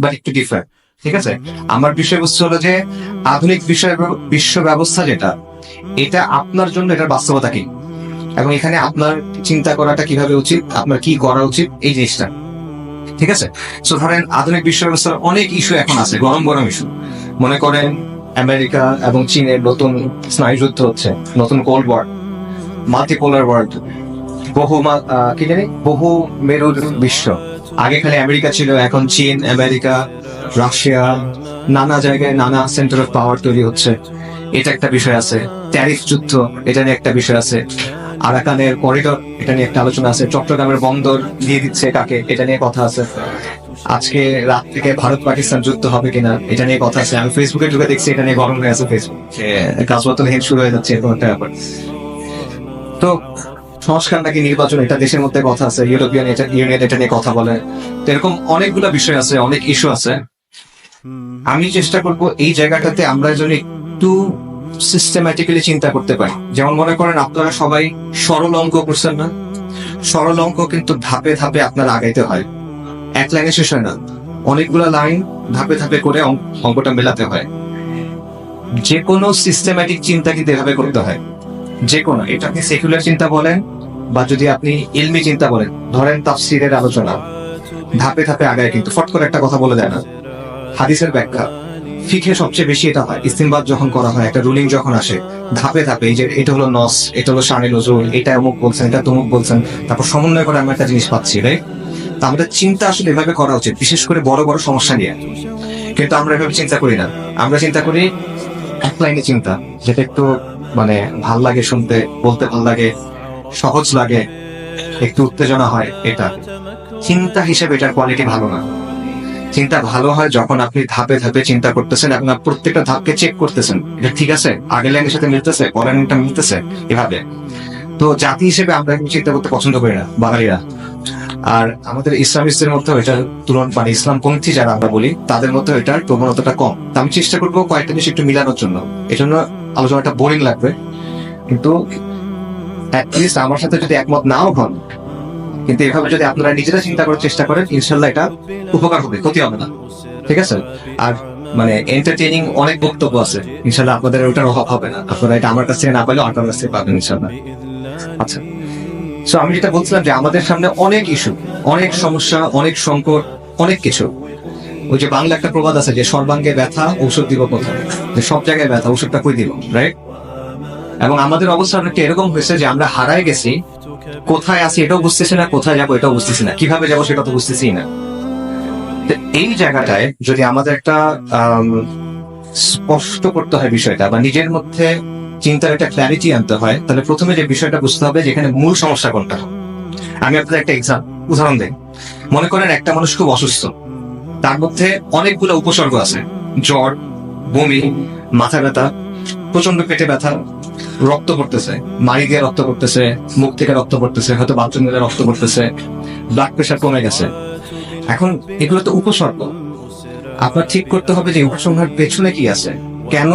But একটু different ঠিক আছে? আমার বিষয়বস্তু হলো যে আধুনিক বিষয় বিশ্ব ব্যবস্থা যেটা এটা আপনার জন্য এটার বাস্তবতা কি? এবং এখানে আপনার চিন্তা করাটা কীভাবে উচিত আপনার কি করা উচিত এই জিনিসটা ঠিক আছে? সো ধরেন আধুনিক বিশ্ব ব্যবস্থার অনেক ইস্যু এখন আছে গরম গরম ইস্যু মনে করেন আমেরিকা এবং চীনের নতুন স্নায়ুযুদ্ধ হচ্ছে নতুন কোল্ড ওয়ার মাল্টিপোলার ওয়ার্ল্ড বহু কি জানি? বহু মেরুর বিশ্ব। আগে খালি আমেরিকা ছিল এখন চীন আমেরিকা রাশিয়া নানা জায়গায় নানা সেন্টার অফ পাওয়ার তৈরি হচ্ছে। এটা একটা বিষয় আছে। ট্যারিফ যুদ্ধ এটা নিয়ে একটা বিষয় আছে। আরাকানের করিডোর এটা নিয়ে একটা আলোচনা আছে। চট্টগ্রামের বন্দর দিয়ে দিচ্ছে কাকে এটা নিয়ে কথা আছে। আজকে রাত থেকে ভারত পাকিস্তান যুদ্ধ হবে কিনা এটা নিয়ে কথা আছে। আমি ফেসবুকে ঢুকে দেখছি এটা নিয়ে গরম হয়ে আছে ফেসবুক গাছপাতল হেড শুরু হয়ে যাচ্ছে এরকম একটা ব্যাপার। তো সংস্কার নাকি নির্বাচন, এটা দেশের মধ্যে কথা আছে ইউরোপিয়ান ইউনিয়ন এটা নিয়ে কথা বলে। এরকম অনেকগুলো বিষয় আছে, অনেক ইস্যু আছে। আমি চেষ্টা করব এই জায়গাটাতে আমরা যেন একটু সিস্টেম্যাটিক্যালি চিন্তা করতে পারি। যেমন মনে করেন আপনারা সবাই সরল অঙ্ক করছেন না? সরল অঙ্ক কিন্তু ধাপে ধাপে আপনার আগাইতে হয়। এক লাইনে শেষ হয় না। অনেকগুলো লাইন ধাপে ধাপে করে অঙ্ক- অঙ্কটা মেলাতে হয়। যে কোনো সিস্টেম্যাটিক চিন্তা কিন্তু এভাবে করতে হয়। যে কোনো এটা আপনি সেকুলার চিন্তা বলেন বা যদি আপনি ইলমি চিন্তা বলেন ধরেন তাফসিরের আলোচনা, ধাপে ধাপে আগায় কিন্তু ফট করে একটা কথা বলে দেয় না হাদিসের ব্যাখ্যা। ফিখে সবচেয়ে বেশি এটা হয়, ইস্তিমবাদ যখন করা হয়, একটা রুলিং যখন আসে, ধাপে ধাপে এই যে এটা হলো নস, এটা হলো শানি নজরুল, এটা অমুক বলছেন, এটা তমুক বলছেন, তারপর সমন্বয় করে আমরা একটা জিনিস পাচ্ছি রাইট তা আমাদের চিন্তা আসলে এভাবে করা উচিত, বিশেষ করে বড় বড় সমস্যা নিয়ে। কিন্তু আমরা এভাবে চিন্তা করি না। আমরা চিন্তা করি এক লাইনে চিন্তা, যেটা একটু মানে ভালো লাগে শুনতে, বলতে ভালো লাগে সহজ লাগে। একটু উত্তেজনা হয় এটা। চিন্তা হিসেবে এটার কোয়ালিটি ভালো না। চিন্তা ভালো হয় যখন আপনি ধাপে ধাপে চিন্তা করতেছেন এবং প্রত্যেকটা ধাপকে চেক করতেছেন। এটা ঠিক আছে? আগের লাইনের সাথে মিলতেছে, পরের লাইনটা মিলতেছে এভাবে। তো জাতি হিসেবে আমরা কিন্তু চিন্তা করতে পছন্দ করি না, বাঙালিরা। আর আমাদের ইসলামিস্টদের মধ্যে এটা তুলন মানে ইসলামপন্থী যারা আমরা বলি, তাদের মধ্যে এটার প্রবণতাটা কম। তা আমি চেষ্টা করব কয়েকটা জিনিস একটু মিলানোর জন্য। এজন্য আলোচনাটা বোরিং লাগবে। কিন্তু অ্যাটলিস্ট আমার সাথে যদি একমত নাও হন, কিন্তু এভাবে যদি আপনারা নিজেরা চিন্তা করার চেষ্টা করেন, ইনশাল্লাহ এটা উপকার হবে, ক্ষতি হবে না। ঠিক আছে? আর মানে এন্টারটেইনিং অনেক বক্তব্য আছে, ইনশাল্লাহ আপনাদের ওটার অভাব হবে না। আপনারা এটা আমার কাছ না পাইলেও আপনার কাছ পাবেন, ইনশাল্লাহ। আচ্ছা। সো আমি যেটা বলছিলাম যে আমাদের সামনে অনেক ইস্যু অনেক সমস্যা, অনেক সংকট, অনেক কিছু। ওই যে বাংলা একটা প্রবাদ আছে যে সর্বাঙ্গে ব্যথা, ঔষধ দিব কোথায়? সব জায়গায় ব্যথা, ঔষধটা কই দিব রাইট এবং আমাদের অবস্থা অনেকটা এরকম হয়েছে যে আমরা হারায় গেছি। কোথায় আছি এটাও বুঝতেছি না, কোথায় যাব এটাও বুঝতেছি না, কীভাবে যাব সেটা তো বুঝতেছি না। এই জায়গাটায় যদি আমাদের একটা স্পষ্ট করতে হয় বিষয়টা বা নিজের মধ্যে চিন্তার একটা ক্ল্যারিটি আনতে হয়, তাহলে প্রথমে যে বিষয়টা বুঝতে হবে যে এখানে মূল সমস্যা কোনটা। আমি আপনাদের একটা এক্সাম উদাহরণ দেই। মনে করেন একটা মানুষ খুব অসুস্থ। তার মধ্যে অনেকগুলো উপসর্গ আছে। জ্বর, বমি, মাথা ব্যথা প্রচণ্ড পেটে ব্যথা রক্ত পড়তেছে। মাড়ি দিয়ে রক্ত পড়তেছে, মুখ থেকে রক্ত পড়তেছে, হয়তো বাথরুম দিয়ে রক্ত পড়তেছে ব্লাড প্রেশার কমে গেছে। এখন এগুলো তো উপসর্গ। আপনার ঠিক করতে হবে যে উপসংহার পেছনে কি আছে। কেন?